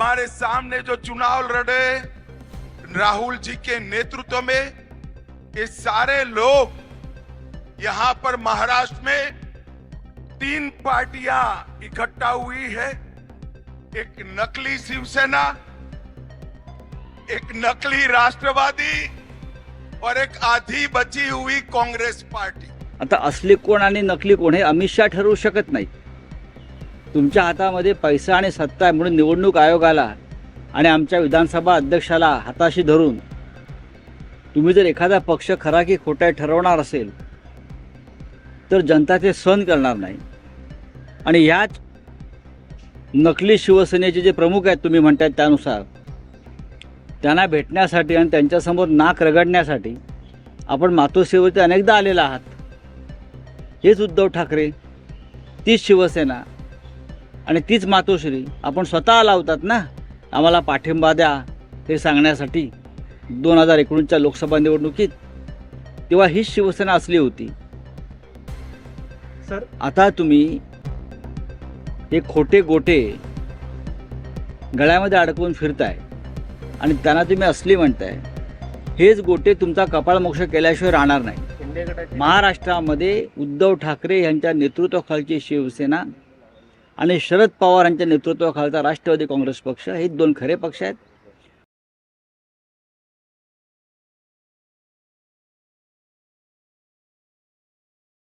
हमारे सामने जो चुनाव लड़े, राहुल जी के नेतृत्व में, ये सारे लोग यहाँ पर महाराष्ट्र में तीन पार्टियाँ इकट्ठा हुई है। एक नकली शिवसेना, एक नकली राष्ट्रवादी और एक आधी बची हुई कांग्रेस पार्टी। आता असली कोण नकली कोण हे अमित शहा ठरवू शकत नाही. तुमच्या हातामध्ये पैसा आणि सत्ता आहे म्हणून निवडणूक आयोगाला आणि आमच्या विधानसभा अध्यक्षाला हाताशी धरून तुम्ही जर एखादा पक्ष खरा की खोटा ठरवणार असेल तर जनता ते सहन करणार नाही. आणि ह्याच नकली शिवसेनेचे जे प्रमुख आहेत तुम्ही म्हणतात त्यानुसार त्यांना भेटण्यासाठी आणि त्यांच्यासमोर नाक रगडण्यासाठी आपण मातोश्रीवरती अनेकदा आलेला आहात. हेच उद्धव ठाकरे तीच शिवसेना आणि तीच मातोश्री. आपण स्वतः लावतात ना? आम्हाला पाठिंबा द्या हे सांगण्यासाठी. दोन हजार एकोणीसच्या लोकसभा निवडणुकीत तेव्हा हीच शिवसेना असली होती. सर. आता तुम्ही हे खोटे गोटे गळ्यामध्ये अडकवून फिरताय आणि त्यांना तुम्ही असली म्हणताय. हेच गोटे तुमचा कपाळमोक्ष केल्याशिवाय राहणार नाही. महाराष्ट्रामध्ये उद्धव ठाकरे यांच्या नेतृत्वाखालची शिवसेना आणि शरद पवार यांच्या नेतृत्वाखालचा राष्ट्रवादी काँग्रेस पक्ष हे दोन खरे पक्ष आहेत.